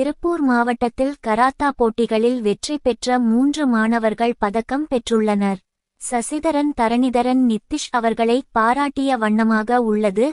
திருப்பூர் மாவட்டத்தில் கராத்தா போட்டிகளில் வெற்றி பெற்ற மூன்று மாணவர்கள் பதக்கம் பெற்றுள்ளனர். சசிதரன் தரணிதரன் நித்திஷ் அவர்களை பாராட்டிய வண்ணமாக உள்ளது.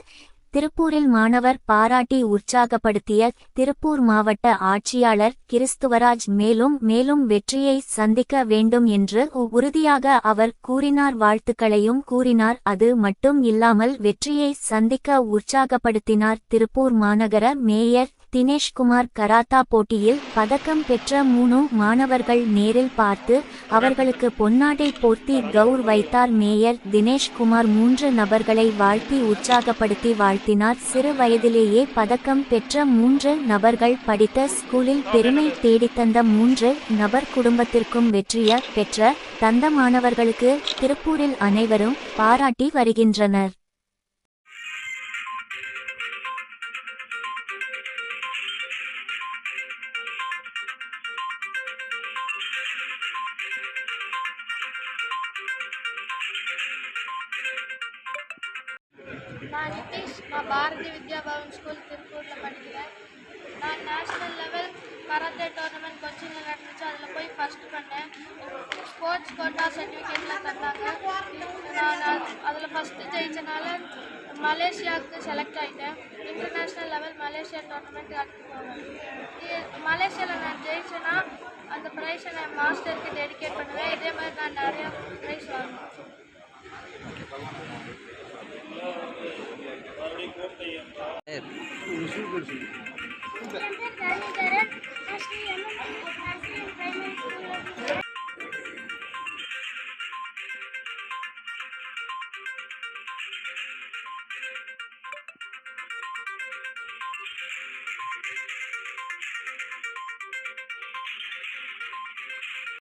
திருப்பூரில் மாணவர் பாராட்டி உற்சாகப்படுத்திய திருப்பூர் மாவட்ட ஆட்சியாளர் கிறிஸ்துவராஜ் மேலும் மேலும் வெற்றியை சந்திக்க வேண்டும் என்று உறுதியாக அவர் கூறினார். வாழ்த்துக்களையும் கூறினார். அது மட்டும் இல்லாமல் வெற்றியை சந்திக்க உற்சாகப்படுத்தினார். திருப்பூர் மாநகர மேயர் தினேஷ்குமார் கராத்தா போட்டியில் பதக்கம் பெற்ற மூணு மாணவர்கள் நேரில் பார்த்து அவர்களுக்கு பொன்னாடை போர்த்தி கௌர் வைத்தார். மேயர் தினேஷ்குமார் மூன்று நபர்களை வாழ்த்தி உற்சாகப்படுத்தி வாழ்த்தினார். சிறு வயதிலேயே பதக்கம் பெற்ற மூன்று நபர்கள் படித்த ஸ்கூலில் பெருமை தேடித்தந்த மூன்று நபர் குடும்பத்திற்கும் வெற்றிய பெற்ற தந்த மாணவர்களுக்கு திருப்பூரில் அனைவரும் பாராட்டி வருகின்றனர். நான் நிதிஷ் நான் பாரதி வித்யா பவன் ஸ்கூல் திருப்பூரில் படிக்கிறேன் நான் நேஷ்னல் லெவல் கராத்தே டோர்னமெண்ட் கொச்சினில் நடந்துச்சு அதில் போய் ஃபஸ்ட் பண்ணேன் ஸ்போர்ட்ஸ் கோட்டா சர்டிஃபிகேட்லாம் தந்தாங்க நான் அதில் ஃபஸ்ட்டு ஜெயிச்சனால மலேசியாவுக்கு செலக்ட் ஆகிட்டேன் இன்டர்நேஷ்னல் லெவல் மலேசியா டோர்னமெண்ட் அடுத்து போவேன் மலேசியாவில் நான் ஜெயிச்சேன்னா அந்த ப்ரைஸை நான் மாஸ்டருக்கு டெடிகேட் பண்ணுவேன் இதே மாதிரி நான் நிறையா ப்ரைஸ் வாங்குவேன் görüşürüz. Ben bir tane derim. Başka yanım.